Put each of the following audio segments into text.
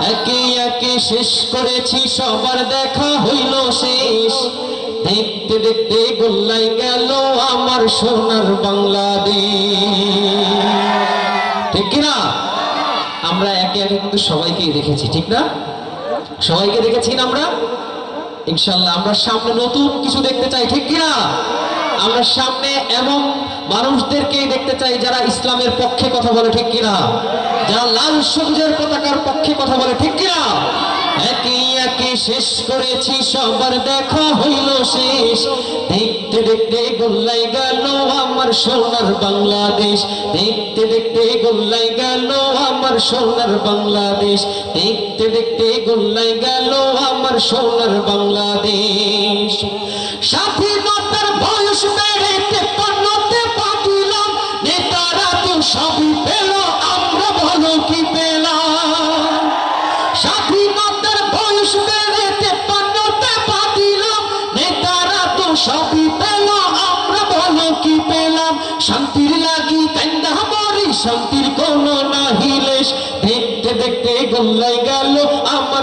একে একে শেষ করেছি, সবার দেখা হইল শেষ। দেখতে দেখতে গোল্লাই গেল আমার সোনার বাংলাদেশ। ঠিক কিনা? আমরা একে একে কিন্তু সবাইকেই দেখেছি, ঠিক না? সবাইকে দেখেছি না আমরা? ইনশাল্লাহ, আমরা সামনে নতুন কিছু দেখতে চাই, ঠিক কিনা? আমরা সামনে এমন মানুষদেরকে দেখতে চাই যারা ইসলামের পক্ষে কথা বলে, ঠিক কিনা? যারা লাল সবুজের পতাকার পক্ষে কথা বলে, ঠিক কিনা? শেষ করেছি সবার দেখা হইল শেষ। দেখতে দেখতে গোল্লাই গেল আমার সোনার বাংলাদেশ। দেখতে দেখতে গোল্লাই গেল আমার সোনার বাংলাদেশ। দেখতে দেখতে গোল্লাই গেল আমার সোনার বাংলাদেশ। সবই পেল, আমরা ভালো কি পেলাম? শান্তির লাগি কান্দা মরি, শান্তির কোনো নাহিলেশ দেখতে দেখতে গোল্লাই গেল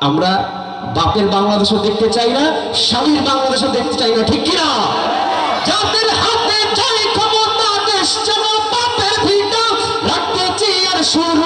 আমরা বাপের বাংলাদেশও দেখতে চাই না, স্বামীর বাংলাদেশও দেখতে চাই না, ঠিক কিনা? যাদের হাতে যাই ক্ষমতা, দেশ যেন বাপের ভিটা, রাখতে চেয়ার শুরু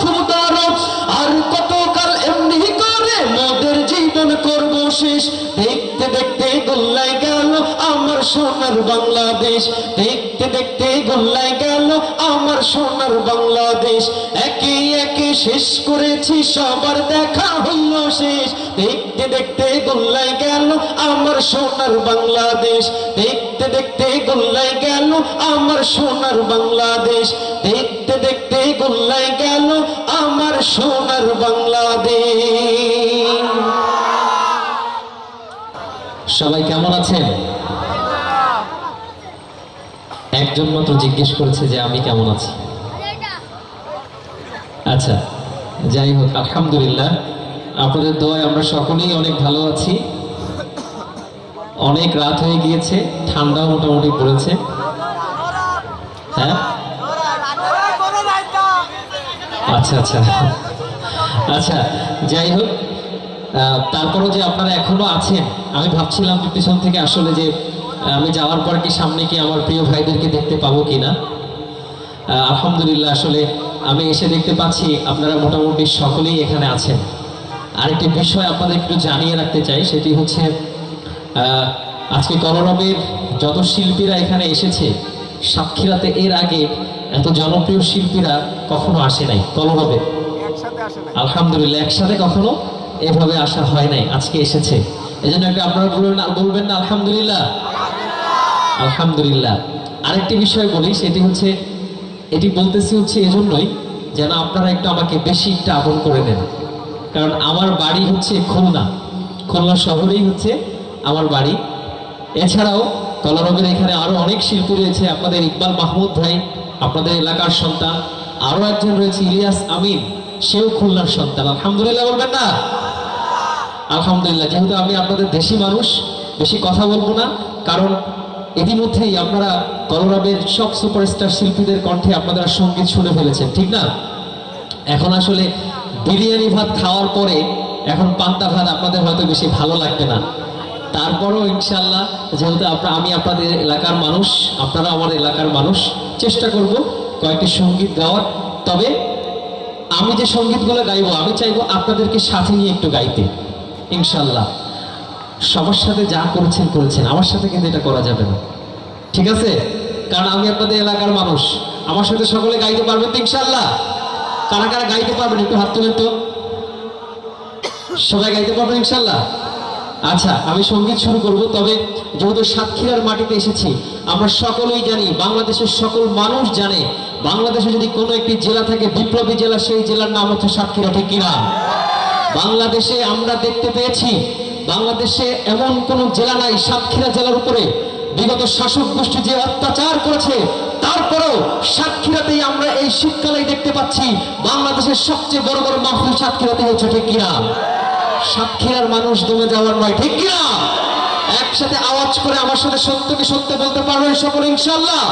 খুব গরম আর কতকাল এমনি করে মদের জীবন করব শেষ। দেখতে দেখতে গোল্লাই গেল আমার সোনার বাংলাদেশ। দেখতে দেখতে গোল্লায় গেল আমার সোনার বাংলাদেশ। একে একে শেষ করেছি, সবার দেখা হইল শেষ। দেখতে দেখতে গোল্লাই গেল আমার সোনার বাংলাদেশ। দেখতে দেখতে গোল্লাই গেল আমার সোনার বাংলাদেশ। দেখতে দেখতে গোল্লাই গেল আমার সোনার বাংলাদেশ। সবাই কেমন আছেন? একজন মাত্র জিজ্ঞেস করেছে যে আমি কেমন আছি। আচ্ছা যাই হোক, আলহামদুলিল্লাহ। আপনাদের দোয়ায় আমরা সকলেই অনেক ভালো আছি। অনেক রাত হয়ে গিয়েছে ঠান্ডা মোটামুটি পড়েছে। হ্যাঁ? আচ্ছা আচ্ছা। আচ্ছা যাই হোক তারপরও যে আপনারা এখনও আছেন, আমি ভাবছিলাম পিছন থেকে আসলে যে আমি যাওয়ার পর কি সামনে কি আমার প্রিয় ভাইদেরকে দেখতে পাবো কিনা? আহ, আলহামদুলিল্লাহ আসলে আমি এসে দেখতে পাচ্ছি আপনারা মোটামুটি সকলেই এখানে আছেন। আরেকটি বিষয় আপনাদের একটু জানিয়ে রাখতে চাই সেটি হচ্ছে আজকে কলরবের যত শিল্পীরা এখানে এসেছে সাক্ষীরাতে এর আগে এত জনপ্রিয় শিল্পীরা কখনো আসে নাই কলরবে আলহামদুলিল্লাহ একসাথে কখনো এভাবে আসা হয় নাই আজকে এসেছে। এই জন্য একটা আপনারা বলবেন না বলবেন না, আলহামদুলিল্লাহ। আলহামদুলিল্লাহ। আরেকটি বিষয় বলি, সেটি হচ্ছে, এটি বলতেছি হচ্ছে এজন্যই যেন আপনারা একটু আমাকে বেশি একটু আপন করে নেন কারণ আমার বাড়ি হচ্ছে খুলনা। খুলনা শহরেই হচ্ছে আমার বাড়ি। এছাড়াও কলরবের এখানে আরও অনেক শিল্পী রয়েছে, আপনাদের ইকবাল মাহমুদ ভাই, আপনাদের এলাকার সন্তান, আরও একজন রয়েছে ইলিয়াস আমিন, সেও খুলনার সন্তান। আলহামদুলিল্লাহ বলবেন না? আলহামদুলিল্লাহ, যেহেতু আমি আপনাদের দেশি মানুষ, বেশি কথা বলব না, কারণ ইতিমধ্যেই আপনারা কলরবের সব সুপারস্টার শিল্পীদের কণ্ঠে আপনারা সংগীত শুনে ফেলেছেন, ঠিক না? এখন আসলে বিরিয়ানি ভাত খাওয়ার পরে এখন পান্তা ভাত আপনাদের হয়তো বেশি ভালো লাগবে না। তারপরও ইনশাল্লাহ যেহেতু আপনার আমি আপনাদের এলাকার মানুষ, আপনারা আমার এলাকার মানুষ, চেষ্টা করব কয়েকটি সংগীত গাওয়ার। তবে আমি যে সঙ্গীতগুলো গাইবো, আমি চাইব আপনাদেরকে সাথে নিয়ে একটু গাইতে। ইনশাল্লাহ। সবার সাথে যা করেছেন করেছেন। আমার সাথে কিন্তু এটা করা যাবে না। ঠিক আছে? কারণ আমি আপনাদের এলাকার মানুষ। আমার সাথে সকলে গাইতে পারবেন তো ইনশাল্লাহ? কারা কারা গাইতে পারবেন একটু হাত তুলেন তো। সবাই গাইতে পারবেন ইনশাল্লাহ? আচ্ছা আমি সংগীত শুরু করব, তবে যেহেতু সাতক্ষীরার মাটিতে এসেছি, আমরা সকলেই জানি, বাংলাদেশের সকল মানুষ জানে, বাংলাদেশে যদি কোনো একটি জেলা থাকে, বিপ্লবী জেলা, সেই জেলার নাম হচ্ছে সাতক্ষীরা। ঠিক কিনা? বাংলাদেশে আমরা দেখতে পেয়েছি, বাংলাদেশে এমন কোন জেলা নাই, সাতক্ষীরা জেলার উপরে। বিগত শাসক গোষ্ঠী যে অত্যাচার করেছে, তারপরেও সাতক্ষীরাতেই আমরা এই শীতকালেই দেখতে পাচ্ছি, বাংলাদেশের সবচেয়ে বড় বড় মাহফিল সাতক্ষীরাতে হচ্ছে ঠিক কিনা? সাতক্ষীরার মানুষ দমে যাওয়ার নয়, ঠিক কিনা? একসাথে আওয়াজ করে আমার সাথে সত্যকে সত্য বলতে পারবেন সকলে ইনশাল্লাহ